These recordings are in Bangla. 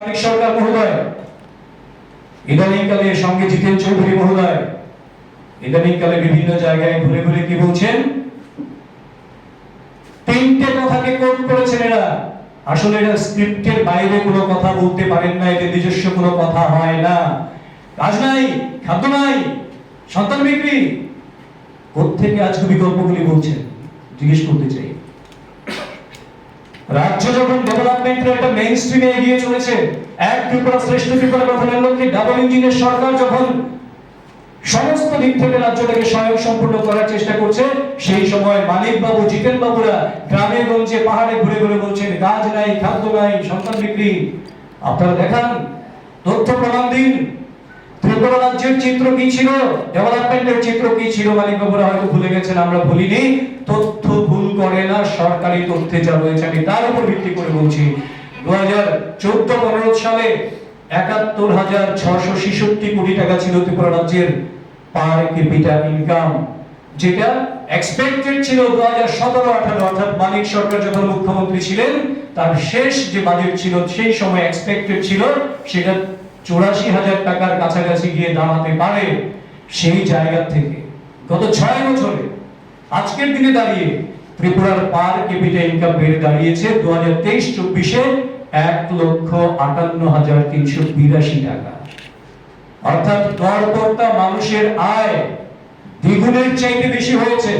মানিক সরকার মহোদয়, ইদানিংকালে সঙ্গে জিতেন চৌধুরী মহোদয়, ইদানিংকালে বিভিন্ন জায়গায় ঘুরে ঘুরে কি বলছেন? তিনটে কথাকে কোট করেছেন এরা? আসলে এরা স্ক্রিপ্টের বাইরে কোনো কথা বলতে পারেন না, এদের নিজস্ব কোনো কথা হয় না। কাজ নাই, খাদ্য নাই, সন্তান বিক্রি। কোথেকে আজকে বিকল্পগুলি বলছেন? জিজ্ঞেস করতে চাই। রাজ্য যখন ডেভেলপমেন্টের একটা মেইন স্ট্রিমে এগিয়ে চলেছে, এক ত্রিপুরা শ্রেষ্ঠ ত্রিপুরা গঠনের লক্ষ্যে ডাবল ইঞ্জিনের সরকার যখন সমস্ত দিক থেকে রাজ্যটাকে স্বয়ং সম্পূর্ণ করার চেষ্টা করছে, সেই সময় মানিক বাবু জিতেন বাবুরা গ্রামে গঞ্জে পাহাড়ে ঘুরে ঘুরে বলছেন, গাছ নাই, খাদ্য নাই, সন্তান বিক্রি। আপনারা দেখান, তথ্য প্রমাণ দিন। ত্রিপুরা রাজ্যের চিত্র কি ছিল? ডেভেলপমেন্টের চিত্র কি ছিল হয়তো ভুলে গেছেন, আমরা ভুলিনি। তথ্য ভুল করে না, সরকারি তথ্যে যা রয়েছে আমি তার উপর ভিত্তি করে বলছি। দু হাজার চোদ্দ পনেরো সালে একাত্তর হাজার ছশো ছেষট্টি কোটি টাকা ছিল ত্রিপুরা রাজ্যের পার ইনকাম, যেটা এক্সপেক্টেড ছিল দু হাজার সতেরো, আঠারো। অর্থাৎ মানিক সরকার যখন মুখ্যমন্ত্রী ছিলেন, তার শেষ যে বাজেট ছিল, সেই সময় এক্সপেক্টেড ছিল, সেটা চৌরাশি হাজার টাকার কাছাকাছি গিয়ে দাঁড়াতে পারে সেই জায়গা থেকে। গত ছয় বছরে, আজকের দিনে দাঁড়িয়ে ত্রিপুরার পার ক্যাপিটা ইনকাম বেড়ে দাঁড়িয়েছে দু হাজার তেইশ চব্বিশে এক লক্ষ আটান্ন হাজার তিনশো বিরাশি টাকা। অর্থাৎ গড়পড়তা মানুষের আয় দ্বিগুণের চাইতে বেশি হয়েছে।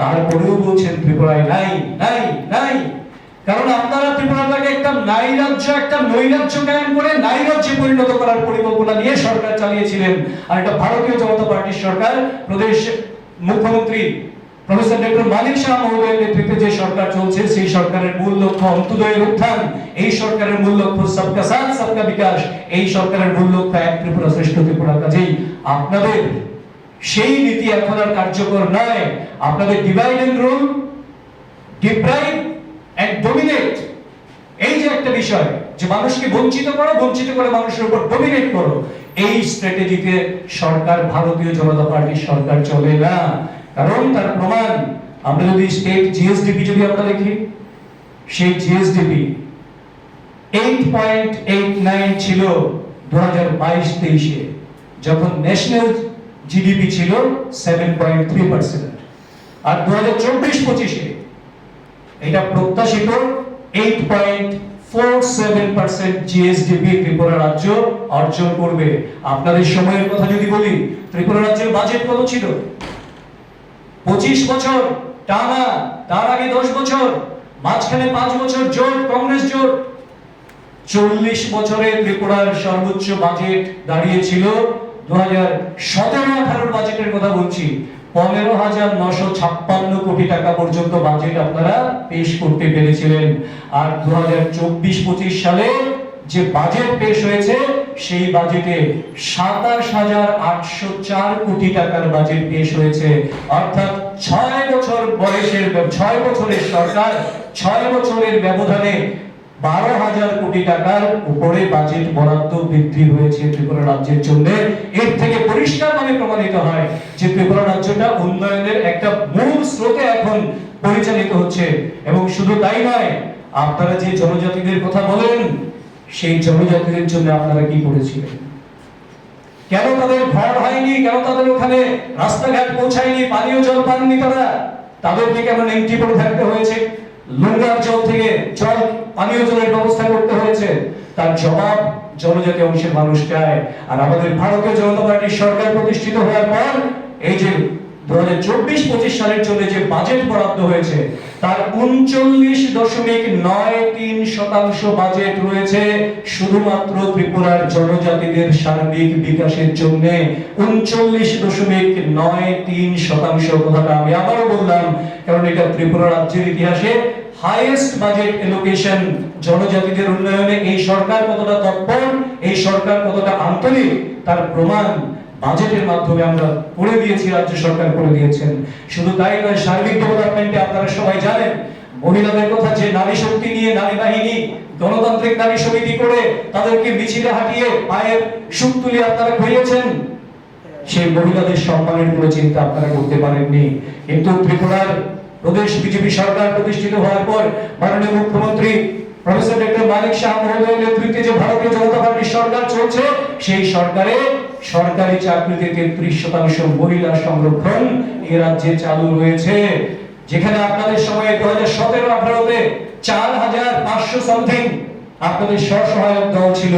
তারপরেও বলছেন ত্রিপুরায় নাই নাই নাই। কারণ আপনারা ত্রিপুরাটাকে একটা নাইরাজ্য একটা নৈরাজ্য কায়েম করে নাইরাজ্যে পরিণত করার পরিকল্পনা নিয়ে সরকার চালিয়েছিলেন। আর এটা ভারতীয় জনতা পার্টির সরকার, প্রদেশ মুখ্যমন্ত্রী প্রফেসর ডক্টর মানিক শাহ মহোদয়ের নেতৃত্বে যে সরকার চলছে, সেই সরকারের মূল লক্ষ্য অন্তোদয়ের উত্থান, এই সরকারের মূল লক্ষ্য সবকা সাথ, সবকা বিকাশ, এই সরকারের মূল লক্ষ্য এক ত্রিপুরা শ্রেষ্ঠ ত্রিপুরা কাজেই। আপনাদের সেই নীতি এখন আর কার্যকর নয়। আপনাদের divide and rule deprive and dominate এই যে একটা বিষয়, যে মানুষকে বঞ্চিত করো, বঞ্চিত করে মানুষের উপর ডোমিনেট করো, এই স্ট্র্যাটেজিতে সরকার, ভারতীয় জনতা পার্টির সরকার চলে না। কারণ তার প্রমাণ, আমরা যদি স্টেট জিএসডিপি যদি আমরা দেখি, সেই GSDP eight point eight nine ছিল দু হাজার বাইশ তেইশে, যখন ন্যাশনাল জিডিপি ছিল সেভেন পয়েন্ট থ্রি পার্সেন্ট আর দু হাজার চব্বিশ পঁচিশে এটা প্রত্যাশিত eight point four seven percent GSDP Tripura রাজ্য অর্জন করবে। আপনাদের সময়ের কথা যদি বলি, ত্রিপুরা রাজ্যের বাজেট কত ছিল? পঁচিশ বছর, টানা, তার আগে দশ বছর, মাঝখানে পাঁচ বছর জোট, কংগ্রেস জোট। চল্লিশ বছরে ত্রিপুরার সর্বোচ্চ বাজেট দাঁড়িয়েছিল। দু হাজার সতেরো আঠারোর বাজেটের কথা বলছি। পনেরো হাজার নশো ছাপ্পান্ন কোটি টাকা পর্যন্ত বাজেট আপনারা পেশ করতে পেরেছিলেন। আর দু হাজার চব্বিশ পঁচিশ সালে যে বাজেট পেশ হয়েছে, সেই বাজেটে সাতাশ হাজার আটশো চার কোটি টাকার বাজেট পেশ হয়েছে। অর্থাৎ ছয় বছর বয়সের, ছয় বছরের সরকার, ছয় বছরের ব্যবধানে বারো হাজার কোটি টাকার উপরে বাজেট বরাদ্দ বৃদ্ধি হয়েছে ত্রিপুরা রাজ্যের জন্য। এর থেকে পরিষ্কারভাবে প্রমাণিত হয় যে ত্রিপুরা রাজ্যটা উন্নয়নের একটা মূল স্রোতে এখন পরিচালিত হচ্ছে। এবং শুধু তাই নয়, আপনারা যে জনজাতিদের কথা বলেন, সেই জনজাতিদের জন্য আপনারা কি করেছিলেন? কেন তাদের ঘর হয়নি? কেন তাদের ওখানে রাস্তাঘাট পৌঁছায়নি? পানীয় জল পাননি তারা? তাদেরকে কেন নেংটি পড়ে থাকতে হয়েছে। লুঙ্গার জল থেকে জল পানীয় জলের ব্যবস্থা করতে হয়েছে। তার জবাব জনজাতি অংশের মানুষ চায় আর আমাদের ভারতীয় জনতা পার্টির সরকার প্রতিষ্ঠিত হওয়ার পর এই যে দু হাজার চব্বিশ পঁচিশ সালের জন্য যে বাজেট বরাদ্দ হয়েছে, তার উনচল্লিশ দশমিক নয় তিন শতাংশ বাজেট রয়েছে শুধুমাত্র ত্রিপুরার জনজাতিদের সার্বিক বিকাশের জন্য। উনচল্লিশ দশমিক নয় তিন শতাংশ কথাটা আমি বললাম, কারণ এটা ত্রিপুরা রাজ্যের ইতিহাসে হাইয়েস্ট বাজেট এলোকেশন জনজাতিদের উন্নয়নে এই সরকার কতটা তৎপর, এই সরকার কতটা আন্তরিক তার প্রমাণ বাজেটের মাধ্যমে আমরা করে দিয়েছি, রাজ্য সরকার করে দিয়েছেন। শুধু তাই নয়, সার্বিক ডেভেলপমেন্টে আপনারা সবাই জানেন, মহিলাদের কথা যে নারী শক্তি নিয়ে, নারী বাহিনী, গণতান্ত্রিক নারী সমিতি করে তাদেরকে মিছিলে হাঁটিয়ে পায়ের সুখ তুলে আপনারা খুঁজেছেন? সেই মহিলাদের সম্মানের কোনো চিন্তা আপনারা করতে পারেননি। কিন্তু ত্রিপুরার প্রদেশ বিজেপি সরকার প্রতিষ্ঠিত হওয়ার পর মাননীয় মুখ্যমন্ত্রী প্রফেসর ডক্টর মানিক শাহ মহোদয়ের নেতৃত্বে যে ভারতীয় জনতা পার্টির সরকার চলছে, সেই সরকারে সরকারি চাকরিতে তেত্রিশ শতাংশ মহিলা সংরক্ষণ এ রাজ্যে চালু রয়েছে যেখানে আপনাদের সময়ে দু হাজার সতেরো আঠারোতে চার হাজার পাঁচশো সামথিং আপনাদের স্বসহায়ক দল ছিল।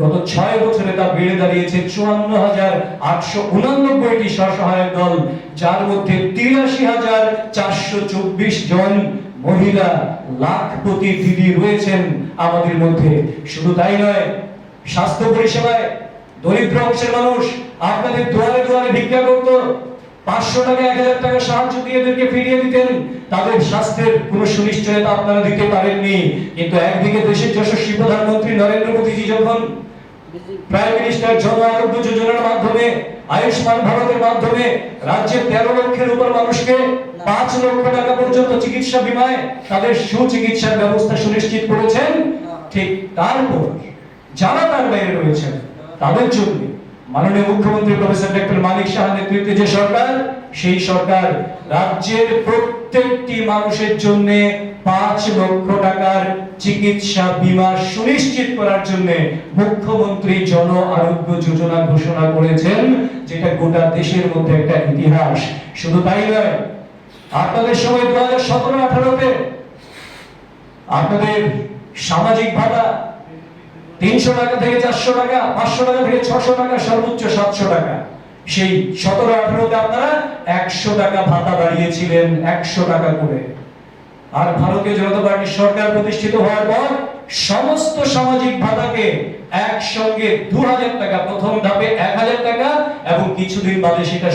গত ছয় বছরে তা বেড়ে দাঁড়িয়েছে চুয়ান্ন হাজার আটশো উনানব্বইটি স্বসহায়ক দল, যার মধ্যে তিরাশি হাজার চারশো চব্বিশ জন মহিলা লাখপতি দিদি রয়েছেন আমাদের মধ্যে। শুধু তাই নয়, স্বাস্থ্য পরিষেবায় দরিদ্র অংশের মানুষ আপনাদের দুয়ারে দুয়ারে ভিক্ষা করতো। পাঁচশো টাকা, এক হাজার টাকা সাহায্য দিয়ে এদেরকে ফিরিয়ে দিতেন। তাদের স্বাস্থ্যের কোনো সুনিশ্চয়তা আপনারা দিতে পারেননি। কিন্তু একদিকে দেশের যশস্বী প্রধানমন্ত্রী নরেন্দ্র মোদীজি যখন প্রাইম মিনিস্টার জন আরোগ্য যোজনার মাধ্যমে, আয়ুষ্মান ভারতের মাধ্যমে রাজ্যের তেরো লক্ষের উপর মানুষকে পাঁচ লক্ষ টাকা পর্যন্ত চিকিৎসা বিমায় তাদের সুচিকিৎসার ব্যবস্থা সুনিশ্চিত করেছেন, ঠিক তারপর যারা তার বাইরে রয়েছেন তাদের জন্য মাননীয় মুখ্যমন্ত্রী প্রফেসর ডক্টর মানিক সাহা নেতৃত্বে যে সরকার, সেই সরকার রাজ্যের প্রত্যেকটি মানুষের জন্য পাঁচ লক্ষ টাকার চিকিৎসা বীমা সুনিশ্চিত করার জন্য মুখ্যমন্ত্রী জন আরোগ্য যোজনা ঘোষণা করেছেন, যেটা গোটা দেশের মধ্যে একটা ইতিহাস। শুধু তাই নয়, আপনাদের সময় দু হাজার সতেরো আঠারোতে আপনাদের সামাজিক ভাতা তিনশো টাকা থেকে চারশো টাকা, পাঁচশো টাকা থেকে ছশো টাকা, সর্বোচ্চ সাতশো টাকা। সেই সতেরো আঠারোতে আপনারা একশো টাকা ভাতা বাড়িয়েছিলেন, একশো টাকা করে। আর ভারতীয় জনতা পার্টির সরকার প্রতিষ্ঠিত হওয়ার পর সমস্ত সামাজিক ভাতাকে একসঙ্গে দু হাজার টাকা, প্রথম ধাপে এক হাজার টাকা এবং কিছুদিন বাদে সেটা